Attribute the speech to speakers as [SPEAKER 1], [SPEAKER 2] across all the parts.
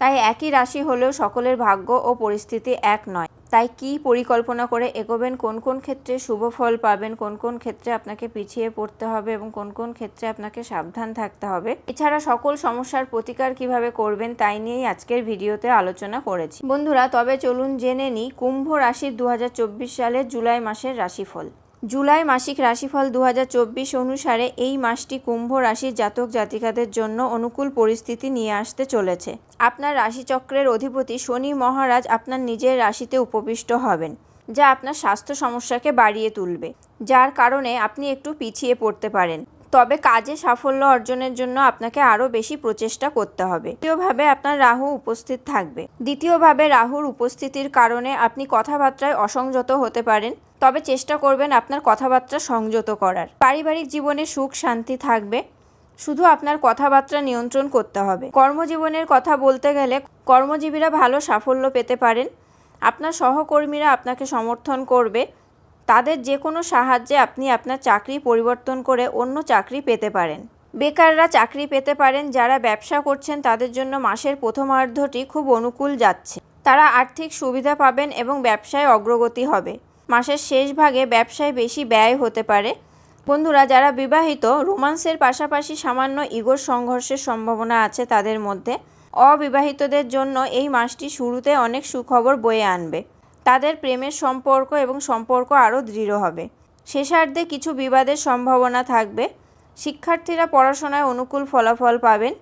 [SPEAKER 1] তাই একই রাশি হলেও সকলের ভাগ্য ও পরিস্থিতি এক নয়। তাই কি পরিকল্পনা করে এগোবেন? কোন কোন ক্ষেত্রে শুভ ফল পাবেন? কোন কোন ক্ষেত্রে আপনাকে পিছিয়ে পড়তে হবে? এবং কোন কোন ক্ষেত্রে আপনাকে সাবধান থাকতে হবে? এছাড়া সকল সমস্যার প্রতিকার কীভাবে করবেন তাই নিয়েই আজকের ভিডিওতে আলোচনা করেছি। বন্ধুরা, তবে চলুন জেনে নিই কুম্ভ রাশির দু হাজার চব্বিশ সালের জুলাই মাসের রাশিফল। জুলাই মাসিক রাশিফল দু হাজার চব্বিশ অনুসারে এই মাসটি কুম্ভ রাশির জাতক জাতিকাদের জন্য অনুকূল পরিস্থিতি নিয়ে আসতে চলেছে। আপনার রাশিচক্রের অধিপতি শনি মহারাজ আপনার নিজের রাশিতে উপবিষ্ট হবেন, যা আপনার স্বাস্থ্য সমস্যাকে বাড়িয়ে তুলবে, যার কারণে আপনি একটু পিছিয়ে পড়তে পারেন। তবে কাজে সাফল্য অর্জনের জন্য আপনাকে আরও বেশি প্রচেষ্টা করতে হবে। দ্বিতীয়ভাবে আপনার রাহু উপস্থিত থাকবে। দ্বিতীয়ভাবে রাহুর উপস্থিতির কারণে আপনি কথাবার্তায় অসংযত হতে পারেন তবে চেষ্টা করবেন আপনার কথাবার্তা সংযত করার। পারিবারিক জীবনে সুখ, শান্তি থাকবে। শুধু আপনার কথাবার্তা নিয়ন্ত্রণ করতে হবে। কর্মজীবনের কথা বলতে গেলে কর্মজীবীরা ভালো সাফল্য পেতে পারেন। আপনার সহকর্মীরা আপনাকে সমর্থন করবে। তাদের যে কোনো সাহায্যে আপনি আপনার চাকরি পরিবর্তন করে অন্য চাকরি পেতে পারেন। বেকাররা চাকরি পেতে পারেন, যারা ব্যবসা করছেন তাদের জন্য মাসের প্রথমার্ধটি খুব অনুকূল যাচ্ছে। তারা আর্থিক সুবিধা পাবেন এবং ব্যবসায় অগ্রগতি হবে। মাসের শেষ ভাগে ব্যবসায় বেশি ব্যয় হতে পারে। বন্ধুরা, যারা বিবাহিত, রোমান্সের পাশাপাশি সামান্য ইগোর সংঘর্ষের সম্ভাবনা আছে তাদের মধ্যে। অবিবাহিতদের জন্য এই মাসটি শুরুতে অনেক সুখবর বয়ে আনবে। তাদের প্রেমের সম্পর্ক এবং সম্পর্ক আরও দৃঢ় হবে। শেষার্ধে কিছু বিবাদের সম্ভাবনা থাকবে। শিক্ষার্থীরা পড়াশোনায় অনুকূল ফলাফল পাবেন।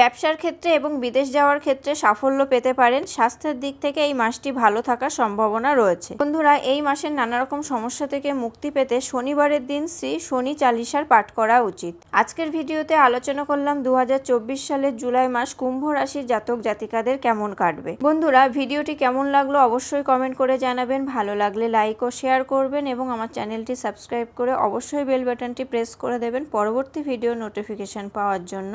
[SPEAKER 1] ব্যবসার ক্ষেত্রে এবং বিদেশ যাওয়ার ক্ষেত্রে সাফল্য পেতে পারেন। স্বাস্থ্যের দিক থেকে এই মাসটি ভালো থাকার সম্ভাবনা রয়েছে। বন্ধুরা, এই মাসের নানা রকম সমস্যা থেকে মুক্তি পেতে শনিবারের দিন শ্রী শনি চালিসার পাঠ করা উচিত। আজকের ভিডিওতে আলোচনা করলাম দু হাজার চব্বিশ সালের জুলাই মাস কুম্ভ রাশির জাতক জাতিকাদের কেমন কাটবে। বন্ধুরা, ভিডিওটি কেমন লাগল অবশ্যই কমেন্ট করে জানাবেন। ভালো লাগলে লাইক ও শেয়ার করবেন এবং আমার চ্যানেলটি সাবস্ক্রাইব করে অবশ্যই বেল বাটনটি প্রেস করে দেবেন পরবর্তী ভিডিও নোটিফিকেশন পাওয়ার জন্য।